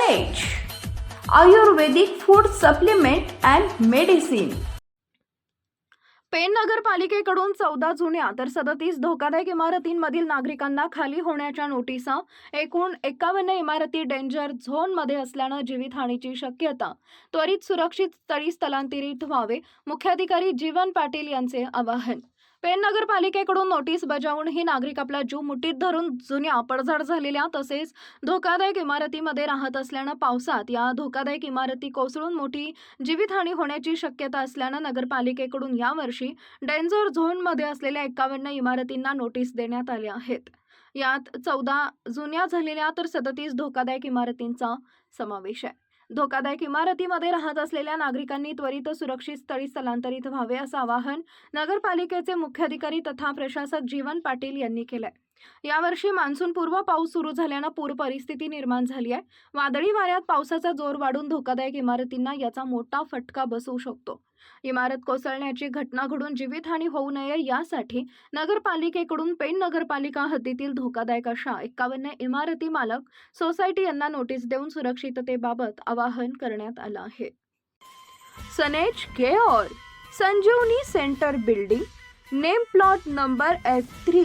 Ayurvedic food supplement and medicine Pen नगरपालिकेकडून चौदा जुन्या तर सदतीस धोकादायक इमारतींमधील नागरिकांना खाली होण्याच्या नोटिसा. एकूण एकावन्न इमारती डेंजर झोनमध्ये असल्यानं जीवितहानीची शक्यता. त्वरित सुरक्षित स्थळी स्थलांतरित व्हावे. मुख्याधिकारी जीवन पाटील यांचे आवाहन. पेन नगरपालिकेकडून नोटीस बजावूनही नागरिक आपला जीव मुठीत धरून जुन्या पडझड झालेल्या तसेच धोकादायक इमारतीमध्ये राहत असल्यानं पावसात या धोकादायक इमारती कोसळून मोठी जीवितहानी होण्याची शक्यता असल्यानं नगरपालिकेकडून यावर्षी डेंजर झोनमध्ये असलेल्या एकावन्न इमारतींना नोटीस देण्यात आल्या आहेत. यात चौदा जुन्या झालेल्या तर सदतीस धोकादायक इमारतींचा समावेश आहे. धोकादायक इमारतीमध्ये राहत असलेल्या नागरिकांनी त्वरित सुरक्षित स्थळी स्थलांतरित व्हावे असं आवाहन नगरपालिकेचे मुख्याधिकारी तथा प्रशासक जीवन पाटील यांनी केलंय. यावर्षी मान्सूनपूर्व पाऊस सुरू झाल्यानं पूर परिस्थिती निर्माण झाली आहे. वादळी वाऱ्यात पावसाचा जोर वाढून धोकादायक इमारतींना याचा मोठा फटका बसू शकतो. इमारत कोसळण्याची घटना घडून जीवितहानी होऊ नये यासाठी नगरपालिकेकडून पेण नगरपालिका हद्दीतील धोकादायक अशा एकावन्न इमारती मालक सोसायटी यांना नोटीस देऊन सुरक्षिततेबाबत आवाहन करण्यात आलं आहे. सनेज केओर Sanjeevani centre building name plot number F three